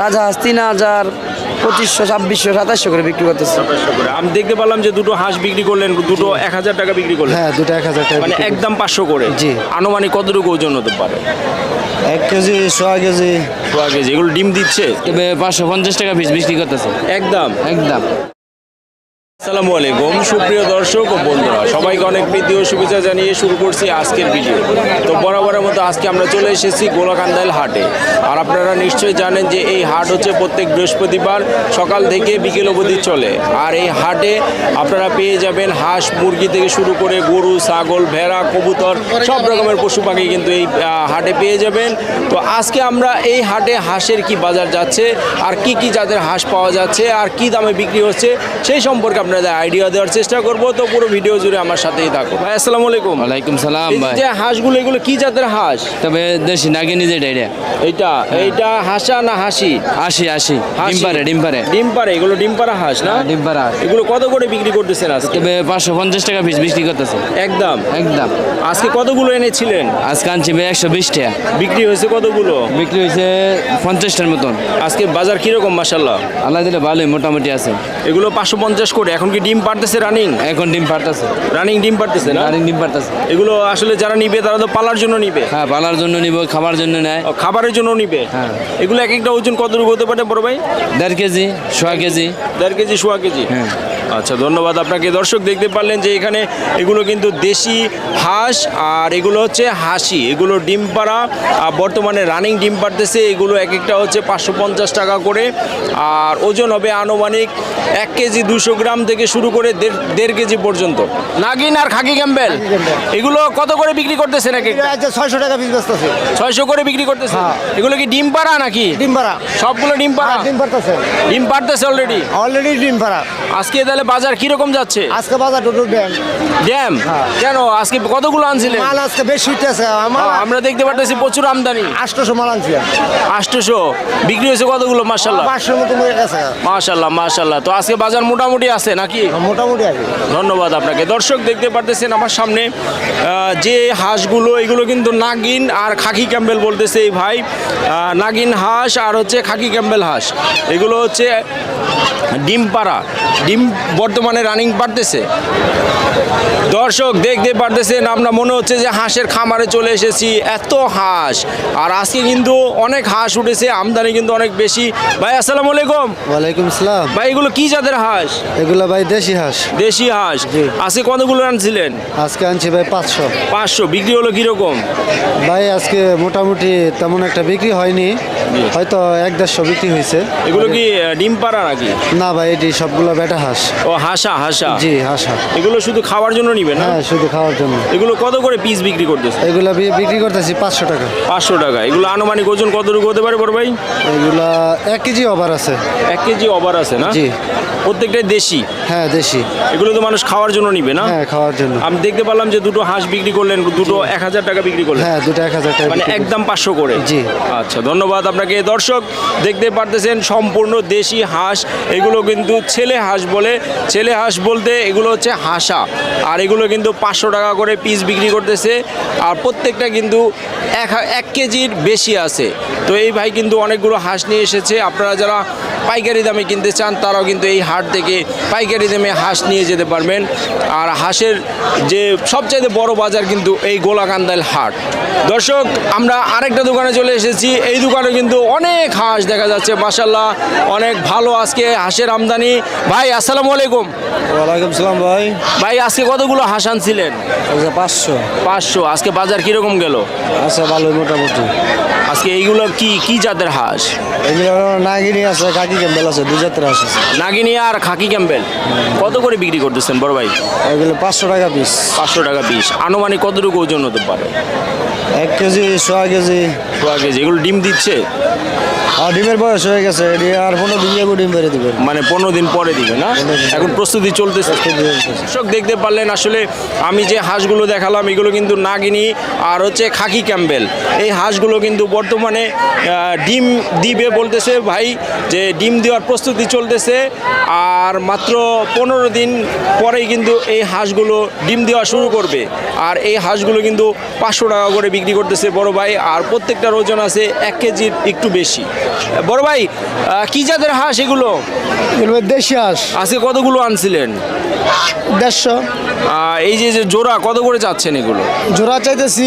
রাজহাঁস তিন হাজার পঁচিশশো ছাব্বিশশো সাতাশশো করে বিক্রি করতেছে। আমি দেখতে পেলাম যে দুটো হাঁস বিক্রি করলেন দুটো এক হাজার টাকা বিক্রি করলেন। হ্যাঁ দুটো এক হাজার টাকা মানে একদম পাঁচশো করে। জি। আনুমানিক কতটুকু ওজন হতে পারে? এক কেজি সোয়া কেজি। সোয়া কেজি। এগুলো ডিম দিচ্ছে? তবে পাঁচশো পঞ্চাশ টাকা পিস বিক্রি করতেছে। একদম। একদম। আসসালামু আলাইকুম, সুপ্রিয় দর্শক ও বন্ধুরা, সবাইকে অনেক প্রীতি ও শুভেচ্ছা জানিয়ে শুরু করছি আজকের ভিডিও। তো বরাবরের মতো আজকে আমরা চলে এসেছি গোলাকান্দাইল হাটে। আর আপনারা নিশ্চয়ই জানেন যে এই হাট হচ্ছে প্রত্যেক বৃহস্পতিবার সকাল থেকে বিকেল অবধি চলে। আর এই হাটে আপনারা পেয়ে যাবেন হাঁস, মুরগি থেকে শুরু করে গরু, ছাগল, ভেড়া, কবুতর, সব রকমের পশু পাখি কিন্তু এই হাটে পেয়ে যাবেন। তো আজকে আমরা এই হাটে হাঁসের কি বাজার যাচ্ছে, আর কি কি জাতের হাঁস পাওয়া যাচ্ছে, আর কি দামে বিক্রি হচ্ছে, সেই সম্পর্কে আপনাদের আইডিয়া দেওয়ার চেষ্টা করব তো পুরো ভিডিও জুড়ে আমার সাথেই থাকো ভাই আসসালামু আলাইকুম। ওয়ালাইকুম সালাম এই ভাই। যে হাঁসগুলো এগুলো কি জাতের হাঁস? তবে দেশি নাগিনি যেটা এটা। এইটা এইটা হাসা না হাসি? আশি হাসি। ডিম পারে ডিম পারে ডিম পারে এগুলো ডিম পাড়া হাঁস না? ডিম পারা এগুলো কত করে বিক্রি করতেছেন আজকে? তবে পাঁচশো পঞ্চাশ টাকা পিস বিক্রি করতেছে। একদম। একদম। আজকে কতগুলো এনেছিলেন? আজকে আনছি ভাই একশো বিশ টাকা। বিক্রি হয়েছে কতগুলো? বিক্রি হয়েছে পঞ্চাশটার মতন। আজকে বাজার কীরকম মাসাল্লাহ আল্লাহ দিলে ভালোই মোটামুটি আছে। এগুলো পাঁচশো পঞ্চাশ কোটি। এখন কি ডিম পারতেছে রানিং এখন ডিম পারতেছে রানিং ডিম পারতেছে না? রানিং ডিম পারতেছে এগুলো আসলে যারা নিবে তারা তো পালার জন্য নিবে। হ্যাঁ পালার জন্য নিবে খাবার জন্য নেয়। খাবারের জন্য নিবে। হ্যাঁ। এগুলো এক একটা ওজন কতটুকু হতে পারে বড় ভাই? দেড় কেজি সোয়া কেজি। দেড় কেজি সোয়া কেজি। হ্যাঁ। আচ্ছা ধন্যবাদ আপনাকে। দর্শক দেখতে পারলেন যে এখানে এগুলো কিন্তু দেশি হাঁস আর এগুলো হচ্ছে হাসি। এগুলো ডিম পাড়া আর বর্তমানে রানিং ডিম পাড়তেছে। এগুলো এক একটা হচ্ছে পাঁচশো পঞ্চাশ টাকা করে। আর ওজন হবে আনুমানিক এক কেজি দুশো গ্রাম থেকে শুরু করে দেড় দেড় কেজি পর্যন্ত। নাগিন আর খাকি ক্যাম্বেল এগুলো কত করে বিক্রি করতেছেন এক একটা? আচ্ছা ছয়শো টাকা পিস ব্যস্ত ছয়শো করে বিক্রি করতেছে হ্যাঁ। এগুলো কি ডিম পাড়া নাকি? ডিম পাড়া। সবগুলো ডিম পাড়া? ডিম পারতেছে ডিম পাড়তেছে অলরেডি অলরেডি ডিম পাড়া। আজকে তাহলে বাজার কীরকম যাচ্ছে? আজকে বাজার টোটো ড্যাম ড্যাম হ্যাঁ। কেন? আজকে কতগুলো আনছিলেন? মাল আজকে বেশি উঠতেছে আমার দেখতে পারতেছি প্রচুর আমদানি। আটশোশো মাল আনছি আষ্টশো বিক্রি হয়েছে কতগুলো? মার্শাল্লাহ পাঁচশোর মতো হয়ে গেছে। মাশাল্লাহ মাশাল্লাহ তো আজকে বাজার মোটামুটি আছে নাকি? মোটামুটি আছে। ধন্যবাদ আপনাকে। দর্শক দেখতে পারতেছেন আমার সামনে যে হাঁসগুলো এগুলো কিন্তু নাগিন আর খাকি ক্যাম্বেল বলতেছে এই ভাই। নাগিন হাঁস আর হচ্ছে খাকি ক্যাম্বেল হাঁস। এগুলো হচ্ছে ডিম পাড়া ডিম বর্তমানে রানিং পারতেছে দর্শক দেখতে পারতেছেন আমরা মনে হচ্ছে যে হাঁসের খামারে চলে এসেছি এত হাঁস। আর আজকে কিন্তু অনেক হাঁস উঠেছে আমদানি কিন্তু অনেক বেশি। ভাই আসসালামু আলাইকুম। ওয়ালাইকুম আসসালাম ভাই এগুলো কি জাতের হাঁস? এগুলো ভাই দেশি হাঁস। দেশি হাঁস। আজকে কতগুলো আনছিলেন? আজকে আনছি ভাই পাঁচশো। পাঁচশো। বিক্রি হলো কীরকম? ভাই আজকে মোটামুটি তেমন একটা বিক্রি হয়নি। হয়তো এক দেড়শো বিক্রি হয়েছে। এগুলো কি ডিম পাড়া নাকি? না ভাই এটি সবগুলো বেটা হাঁস। ও হাসা হাসা। জি হাঁস। এগুলো শুধু খাওয়ার জন্য নিবে না? হ্যাঁ শুধু খাওয়ার জন্য। এগুলো কত করে পিস বিক্রি করতেছে? এগুলো বিক্রি করতেছি পাঁচশো টাকা। পাঁচশো টাকা। এগুলো আনুমানিক ওজন কতটুকু হতে পারে বড় ভাই? এগুলা এক কেজি ওভার আছে। এক কেজি ওভার আছে না? জি। প্রত্যেকটাই দেশি? হ্যাঁ দেশি। এগুলো তো মানুষ খাওয়ার জন্য নিবে না? হ্যাঁ খাওয়ার জন্য। আমি দেখতে পারলাম যে দুটো হাঁস বিক্রি করলেন দুটো এক হাজার টাকা বিক্রি করলেন। হ্যাঁ দুটো এক হাজার টাকা মানে একদম পাঁচশো করে। জি। আচ্ছা ধন্যবাদ আপনাকে। দর্শক দেখতে পারতেছেন সম্পূর্ণ দেশি হাঁস। এগুলো কিন্তু ছেলে হাঁস বলে। ছেলে হাঁস বলতে এগুলো হচ্ছে হাঁসা। আর এগুলো কিন্তু পাঁচশো টাকা করে পিস বিক্রি করতেছে। আর প্রত্যেকটা কিন্তু এক এক কেজির বেশি আছে। তো এই ভাই কিন্তু অনেকগুলো হাঁস নিয়ে এসেছে। আপনারা যারা পাইকারি দামে কিনতে চান তারাও কিন্তু এই হাট থেকে পাইকারি দামে হাঁস নিয়ে যেতে পারবেন। আর হাঁসের যে সবচাইতে বড় বাজার কিন্তু এই গোলাকান্দাল হাট। দর্শক আমরা আরেকটা দোকানে চলে এসেছি। এই দোকানে কিন্তু অনেক হাঁস দেখা যাচ্ছে মাসাল্লাহ অনেক ভালো আজকে হাঁসের আমদানি। ভাই আসসালামু আলাইকুম। ওয়ালাইকুম সালাম ভাই। ভাই আজকে কতগুলো হাঁস আনছিলেন? পাঁচশো। পাঁচশো। আজকে বাজার কীরকম গেল? আচ্ছা ভালো মোটামুটি। আজকে এইগুলো কি কি জাতের হাঁস? এগুলো নাগিনি আছে কাকি ক্যাম্বেল আছে দু জাতের হাঁস আছে। নাগিনী আর খাকি ক্যাম্বেল কত করে বিক্রি করতেছেন বড় ভাই? এগুলো পাঁচশো টাকা পিস পাঁচশো টাকা পিস আনুমানিক কতটুকু ওজন হতে পারে? এক কেজি ছয় কেজি। সোয়া কেজি এগুলো ডিম দিচ্ছে? আর ডিমের বয়স হয়ে গেছে এটি আর পনেরো দিন যাব ডিম বেড়ে দিবেন মানে পনেরো দিন পরে দিবে না? এখন প্রস্তুতি চলতেছে। দর্শক দেখতে পারলেন আসলে আমি যে হাঁসগুলো দেখালাম এগুলো কিন্তু নাগিনী আর হচ্ছে খাকি ক্যাম্বেল। এই হাঁসগুলো কিন্তু বর্তমানে ডিম দিবে বলতেছে ভাই যে ডিম দেওয়ার প্রস্তুতি চলতেছে আর মাত্র পনেরো দিন পরেই কিন্তু এই হাঁসগুলো ডিম দেওয়া শুরু করবে। আর এই হাঁসগুলো কিন্তু পাঁচশো টাকা করে বিক্রি করতেছে বড় ভাই আর প্রত্যেকটার হাজার ওজন আছে এক কেজির একটু বেশি। বড় ভাই কি জাতের হাঁস এগুলো? এগুলো দেশি হাঁস। আজকে কতগুলো আনছিলেন? দেড়শো। এই যে যে জোড়া কত করে যাচ্ছেন এগুলো? জোড়া চাইতেছি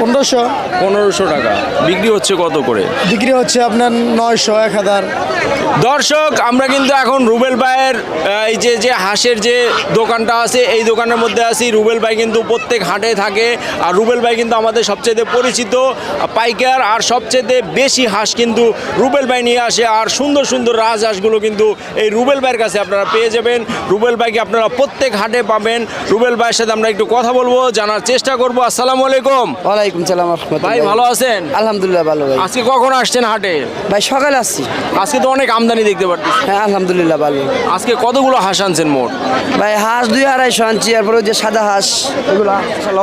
পনেরোশো। পনেরোশো টাকা। বিক্রি হচ্ছে কত করে? বিক্রি হচ্ছে আপনার নয়শো এক হাজার। দর্শক আমরা কিন্তু এখন রুবেল ভাইয়ের এই যে যে হাঁসের যে দোকানটা আছে এই দোকানের মধ্যে আছি। রুবেল ভাই কিন্তু প্রত্যেক হাটে থাকে। আর রুবেল ভাই কিন্তু আমাদের সবচেয়ে পরিচিত পাইকার। আর সবচেয়ে বেশি হাঁস কিন্তু রুবেল ভাই নিয়ে আসে। আর সুন্দর সুন্দর রাজহাঁসগুলো কিন্তু এই রুবেল ভাইয়ের কাছে আপনারা পেয়ে যাবেন। রুবেল ভাইকে আপনারা প্রত্যেক হাটে পাবেন। রুবেল ভাইয়ের সাথে আমরা একটু কথা বলব জানার চেষ্টা করব। আসসালামু আলাইকুম। ওয়ালাইকুম সালাম ভাই ভালো আছেন? আলহামদুলিল্লাহ ভালো ভাই। আজকে কখন আসছেন হাটে? ভাই সকালে আসছি। আজকে তো অনেক আমদানি দেখতে পাচ্ছি হ্যাঁ আলহামদুলিল্লাহ ভালো। আজকে কতগুলো হাঁস আনছেন মোট? ভাই হাঁস দুই আড়াইশো আনছি এরপরে ওই যে সাদা হাঁস এগুলো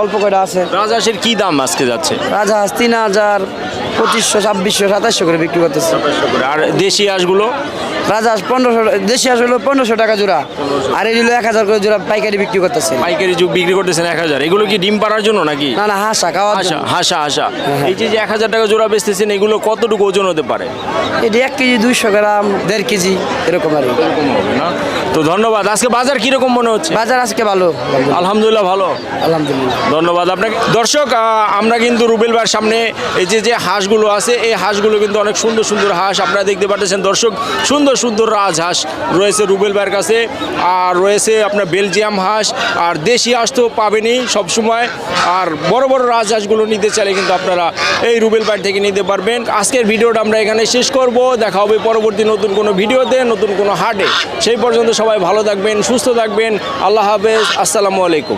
অল্প করে আছে। রাজহাঁসের কি দাম আজকে যাচ্ছে? রাজা হাঁস তিন হাজার পঁচিশশো ছাব্বিশশো সাতাশশো করে বিক্রি করতেছে। আর দেশি হাঁসগুলো? রাজা হাঁস পনেরোশো দেশি হাঁস হলো পনেরোশো টাকা জোড়া। আর এগুলো এক হাজার করে জোড়া পাইকারি বিক্রি করতেছে। পাইকারি যুগ বিক্রি করতেছেন এক হাজার। এগুলো কি ডিম পাড়ার জন্য নাকি? না না হাঁসা খাওয়ার হাসা। হাসা হাসা। এই যে এক হাজার টাকা জোড়া বেচতেছেন এগুলো কতটুকু ওজন হতে পারে? এটি এক কেজি দুইশো গ্রাম দেড় কেজি এরকম আর না? তো ধন্যবাদ। আজকে বাজার কীরকম মনে হচ্ছে? বাজার আজকে ভালো। আলহামদুলিল্লাহ ভালো। আলহামদুলিল্লাহ। ধন্যবাদ আপনাকে। দর্শক আমরা কিন্তু রুবেল ভাইয়ের সামনে এই যে যে হাঁসগুলো আছে এই হাঁসগুলো কিন্তু অনেক সুন্দর সুন্দর হাঁস আপনারা দেখতে পাচ্ছেন। দর্শক সুন্দর সুন্দর রাজহাঁস রয়েছে রুবেল ভাইয়ের কাছে, আর রয়েছে আপনার বেলজিয়াম হাঁস, আর দেশি হাঁস তো পাবেনই সবসময়, আর বড় বড় রাজহাঁসগুলো নিতে চাইলে কিন্তু আপনারা এই রুবেল ভাই থেকে নিতে পারবেন। আজকের ভিডিওটা আমরা এখানে শেষ করব, দেখা হবে পরবর্তী নতুন কোনো ভিডিওতে, নতুন কোনো হাটে। সেই পর্যন্ত সবাই ভালো থাকবেন, সুস্থ থাকবেন, আল্লাহ হাফেজ, আসসালামু আলাইকুম।